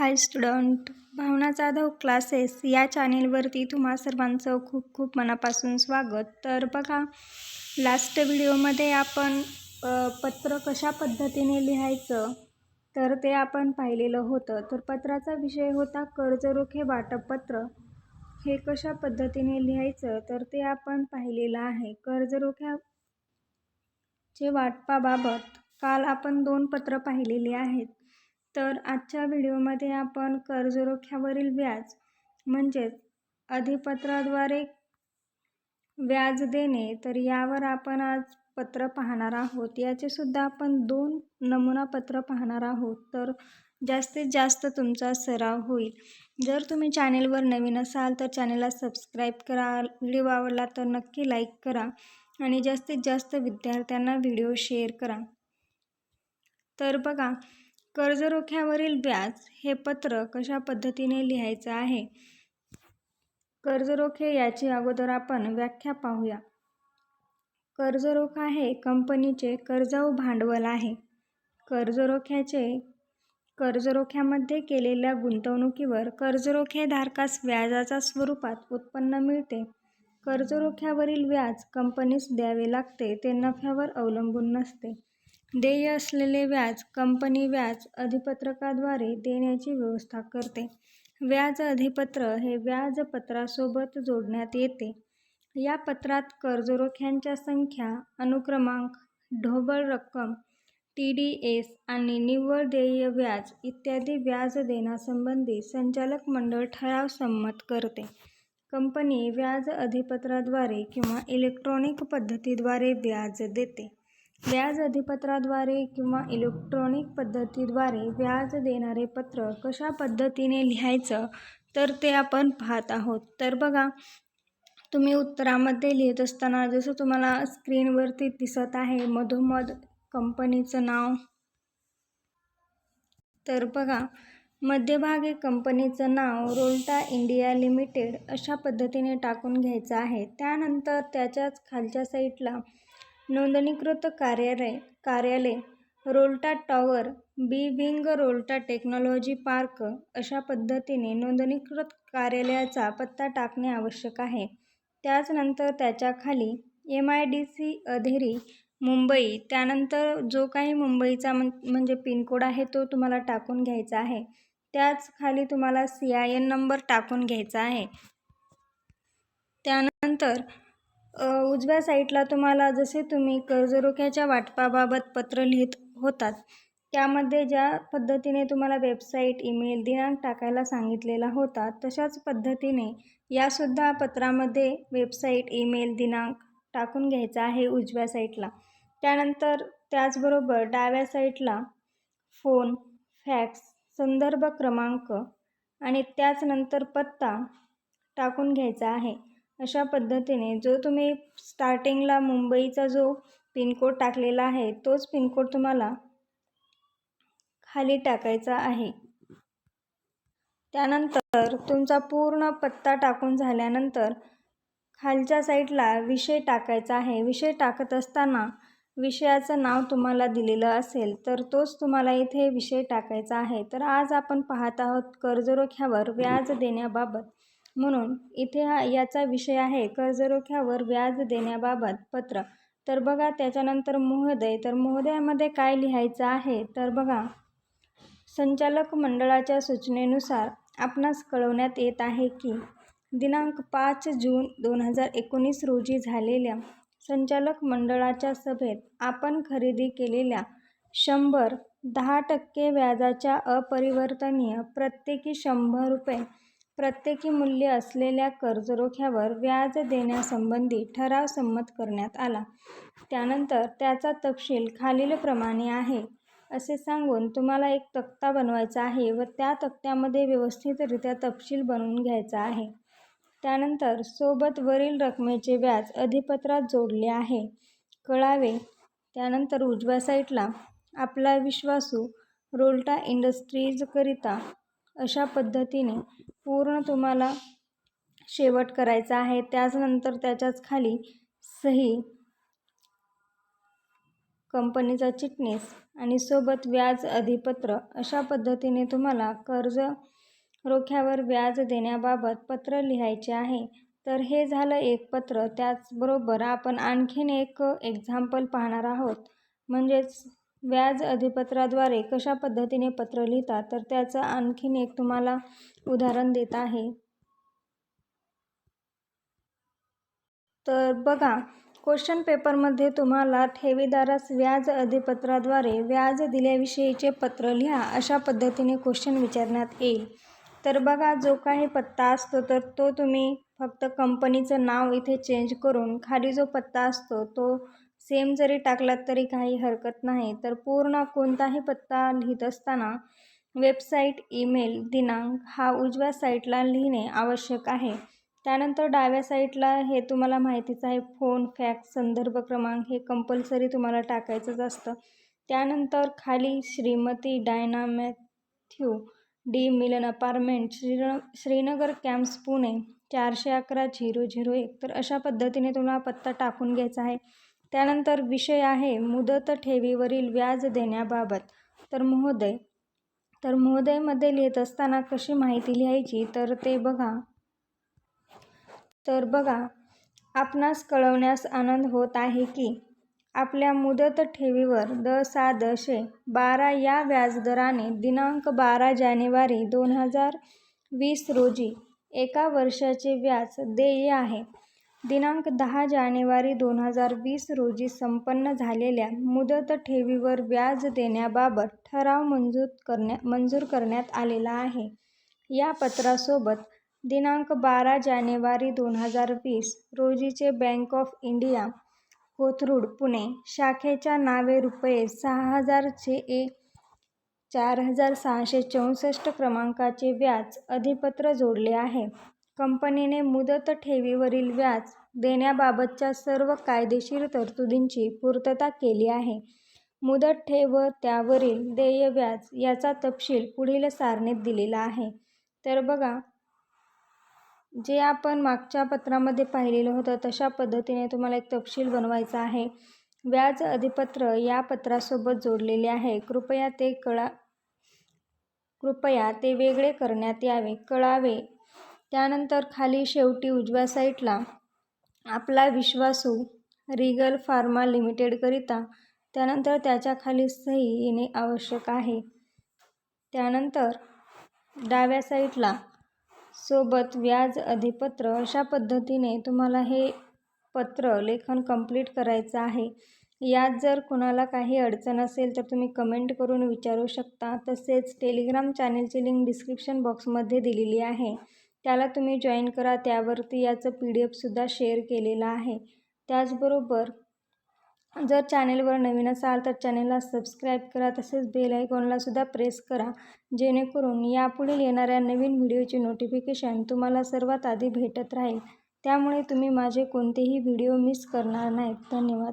Hi student Bhavana Jadhav classes या चॅनेलवरती तुम्हा सर्वांचं खूप खूप मनापासून स्वागत. तर बघा लास्ट व्हिडिओमध्ये आपण पत्र कशा पद्धतीने लिहायचं? तर ते आपण पाहिलेलं होतं. तर पत्राचा विषय होता कर्जरोखे वाटपपत्र. हे कशा पद्धतीने लिहायचं? तर ते आपण पाहिलेलं आहे. कर्जरोख्या चे वाटपाबाबत काल आपण दोन पत्र पाहिलेली आहेत. तर आजच्या व्हिडिओमध्ये आपण कर्जरोख्यावरील व्याज म्हणजेच अधिपत्राद्वारे व्याज देणे तर यावर आपण आज पत्र पाहणार आहोत. याचेसुद्धा आपण दोन नमुना पत्र पाहणार आहोत. तर जास्तीत जास्त तुमचा सराव होईल. जर तुम्ही चॅनेलवर नवीन असाल तर चॅनेलला सबस्क्राईब करा. व्हिडिओ आवडला तर नक्की लाईक करा आणि जास्तीत जास्त विद्यार्थ्यांना व्हिडिओ शेअर करा. तर बघा कर्जरोख्यावरील व्याज हे पत्र कशा पद्धतीने लिहायचं आहे? कर्जरोखे याची अगोदर आपण व्याख्या पाहूया. कर्जरोखा हे कंपनीचे कर्जाऊ भांडवल आहे. कर्जरोख्याचे कर्जरोख्यामध्ये केलेल्या गुंतवणुकीवर कर्जरोखेधारकास व्याजाच्या स्वरूपात उत्पन्न मिळते. कर्जरोख्यावरील व्याज कंपनीस द्यावे लागते ते नफ्यावर अवलंबून नसते. देय असलेले व्याज कंपनी व्याज अधिपत्रकाद्वारे देण्याची व्यवस्था करते. व्याज अधिपत्र हे व्याजपत्रासोबत जोडण्यात येते. या पत्रात कर्जरोख्यांच्या संख्या अनुक्रमांक ढोबळ रक्कम टी डी एस आणि निव्वळ देय व्याज इत्यादी व्याज देण्यासंबंधी संचालक मंडळ ठराव संमत करते. कंपनी व्याज अधिपत्राद्वारे किंवा इलेक्ट्रॉनिक पद्धतीद्वारे व्याज देते. व्याज अधिपत्राद्वारे किंवा इलेक्ट्रॉनिक पद्धतीद्वारे व्याज देणारे पत्र कशा पद्धतीने लिहायचं तर ते आपण पाहत आहोत. तर बघा तुम्ही उत्तरामध्ये लिहित असताना जसं तुम्हाला स्क्रीनवरती दिसत आहे मधोमध कंपनीचं नाव. तर बघा मध्यभागी कंपनीचं नाव रोल्टा इंडिया लिमिटेड अशा पद्धतीने टाकून घ्यायचं आहे. त्यानंतर त्याच्याच खालच्या साईडला नोंदणीकृत कार्यालय कार्यालय Rolta tower B wing Rolta technology park अशा पद्धतीने नोंदणीकृत कार्यालयाचा पत्ता टाकणे आवश्यक आहे. त्याचनंतर त्याच्याखाली M I D C Andheri Mumbai त्यानंतर जो काही मुंबईचा म्हण म्हणजे पिनकोड आहे तो तुम्हाला टाकून घ्यायचा आहे. त्याच खाली तुम्हाला सी आय एन नंबर टाकून घ्यायचा आहे. त्यानंतर उजव्या साईडला तुम्हाला जसे तुम्ही कर्जरोख्याच्या वाटपाबाबत पत्र लिहित होतात त्यामध्ये ज्या पद्धतीने तुम्हाला वेबसाईट ईमेल दिनांक टाकायला सांगितलेला होता तशाच पद्धतीने यासुद्धा पत्रामध्ये वेबसाईट ईमेल दिनांक टाकून घ्यायचा आहे उजव्या साईटला त्यानंतर त्याचबरोबर डाव्या साईटला फोन फॅक्स संदर्भ क्रमांक आणि त्याचनंतर पत्ता टाकून घ्यायचा आहे. अशा पद्धतीने जो तुम्ही स्टार्टिंगला मुंबईचा जो पिनकोड टाकलेला आहे तोच पिनकोड तुम्हाला खाली टाकायचा आहे. त्यानंतर तुमचा पूर्ण पत्ता टाकून झाल्यानंतर खालच्या साईडला विषय टाकायचा आहे. विषय टाकत असताना विषयाचं नाव तुम्हाला दिलेलं असेल तर तोच तुम्हाला इथे विषय टाकायचा आहे. तर आज आपण पाहत आहोत कर्जरोख्यावर व्याज देण्याबाबत. म्हणून इथे हा याचा विषय आहे कर्जरोख्यावर व्याज देण्याबाबत पत्र. तर बघा त्याच्यानंतर महोदय तर महोदयामध्ये काय लिहायचं आहे? तर बघा संचालक मंडळाच्या सूचनेनुसार आपणास कळवण्यात येत आहे की दिनांक पाच जून दोन हजार एकोणीस रोजी झालेल्या संचालक मंडळाच्या सभेत आपण खरेदी केलेल्या शंभर दहा टक्के व्याजाच्या अपरिवर्तनीय प्रत्येकी शंभर रुपये प्रत्येकी मूल्य असलेल्या कर्जरोख्यावर व्याज देण्यासंबंधी ठराव संमत करण्यात आला. त्यानंतर त्याचा तपशील खालीलप्रमाणे आहे. असे सांगून तुम्हाला एक तक्ता बनवायचा आहे व त्या तक्त्यामध्ये व्यवस्थितरित्या तपशील बनवून घ्यायचा आहे. त्यानंतर सोबत वरील रकमेचे व्याज अधिपत्रात जोडले आहे. कळावे. त्यानंतर उजव्या साईडला आपला विश्वासू रोल्टा इंडस्ट्रीजकरिता अशा पद्धतीने पूर्ण तुम्हाला शेवट करायचा आहे. त्याचनंतर त्याच्याच खाली सही कंपनीचा चिटणीस आणि सोबत व्याज अधिपत्र अशा पद्धतीने तुम्हाला कर्ज रोख्यावर व्याज देण्याबाबत पत्र लिहायचे आहे. तर हे झालं एक पत्र. त्याचबरोबर आपण आणखीन एक एक्झाम्पल पाहणार आहोत. म्हणजेच व्याज अधिपत्राद्वारे कशा पद्धतीने पत्र लिहितात तर त्याचं आणखीन एक तुम्हाला उदाहरण देत आहे. तर बघा क्वेश्चन पेपरमध्ये तुम्हाला ठेवीदारास व्याज अधिपत्राद्वारे व्याज दिल्याविषयीचे पत्र लिहा अशा पद्धतीने क्वेश्चन विचारण्यात येईल. तर बघा जो काही पत्ता असतो तर तो तुम्ही फक्त कंपनीचं नाव इथे चेंज करून खाली जो पत्ता असतो तो सेम जरी टाकलात तरी काही हरकत नाही. तर पूर्ण कोणताही पत्ता लिहित असताना वेबसाईट ईमेल दिनांक हा उजव्या साईटला लिहिणे आवश्यक आहे. त्यानंतर डाव्या साईटला हे तुम्हाला माहितीच आहे फोन फॅक्स संदर्भ क्रमांक हे कंपल्सरी तुम्हाला टाकायचंच असतं. त्यानंतर खाली Shrimati Diana Mathew D Milan apartment श्रीन Srinagar camps Pune चारशे अकरा झिरो झिरो एक. तर अशा पद्धतीने तुम्हाला पत्ता टाकून घ्यायचा आहे. त्यानंतर विषय आहे मुदत ठेवीवरील व्याज देण्याबाबत. तर महोदय तर महोदयमध्ये लिहित असताना कशी माहिती लिहायची? तर ते बघा. तर बघा आपणास कळवण्यास आनंद होत आहे की आपल्या मुदत ठेवीवर द सा दशे बारा या व्याजदराने दिनांक बारा जानेवारी दोन हजार वीस रोजी एका वर्षाचे व्याज देय आहे. दिनांक दहा जानेवारी दोन हजार वीस रोजी संपन्न झालेल्या मुदत ठेवीवर व्याज देण्याबाबत ठराव मंजूर करण्या मंजूर करण्यात आलेला आहे. या पत्रासोबत दिनांक बारा जानेवारी दोन हजार वीस रोजीचे bank of India Kothrud Pune शाखेच्या नावे रुपये सहा हजारचे एक चार हजार सहाशे चौसष्ट क्रमांकाचे व्याज अधिपत्र जोडले आहे. कंपनीने मुदत ठेवीवरील व्याज देण्याबाबतच्या सर्व कायदेशीर तरतुदींची पूर्तता केली आहे. मुदत ठेव व त्यावरील देय व्याज याचा तपशील पुढील सारणीत दिलेला आहे. तर बघा जे आपण मागच्या पत्रामध्ये पाहिलेलं होतं तशा पद्धतीने तुम्हाला एक तपशील बनवायचा आहे. व्याज अधिपत्र या पत्रासोबत जोडलेले आहे. कृपया ते कळा कृपया ते वेगळे करण्यात यावे. कळावे. त्यानंतर खाली शेवटी उजव्या साईडला आपला विश्वासू रिगल फार्मा लिमिटेडकरिता त्यानंतर त्याच्याखाली सही येणे आवश्यक आहे. त्यानंतर डाव्या साईडला सोबत व्याज अधिपत्र अशा पद्धतीने तुम्हाला हे पत्र लेखन कंप्लीट करायचं आहे. यात जर कोणाला काही अडचण असेल तर तुम्ही कमेंट करून विचारू शकता. तसेच टेलिग्राम चॅनेलची लिंक डिस्क्रिप्शन बॉक्समध्ये दिलेली आहे. त्याला तुम्ही जॉईन करा. त्यावरती याचं पी डी एफसुद्धा शेअर केलेलं आहे. त्याचबरोबर जर चॅनेलवर नवीन असाल तर चॅनेलला सबस्क्राईब करा. तसेच बेल आयकॉनलासुद्धा प्रेस करा. जेणेकरून यापुढील येणाऱ्या नवीन व्हिडिओचे नोटिफिकेशन तुम्हाला सर्वात आधी भेटत राहील. त्यामुळे तुम्ही माझे कोणतेही व्हिडिओ मिस करणार नाहीत. धन्यवाद.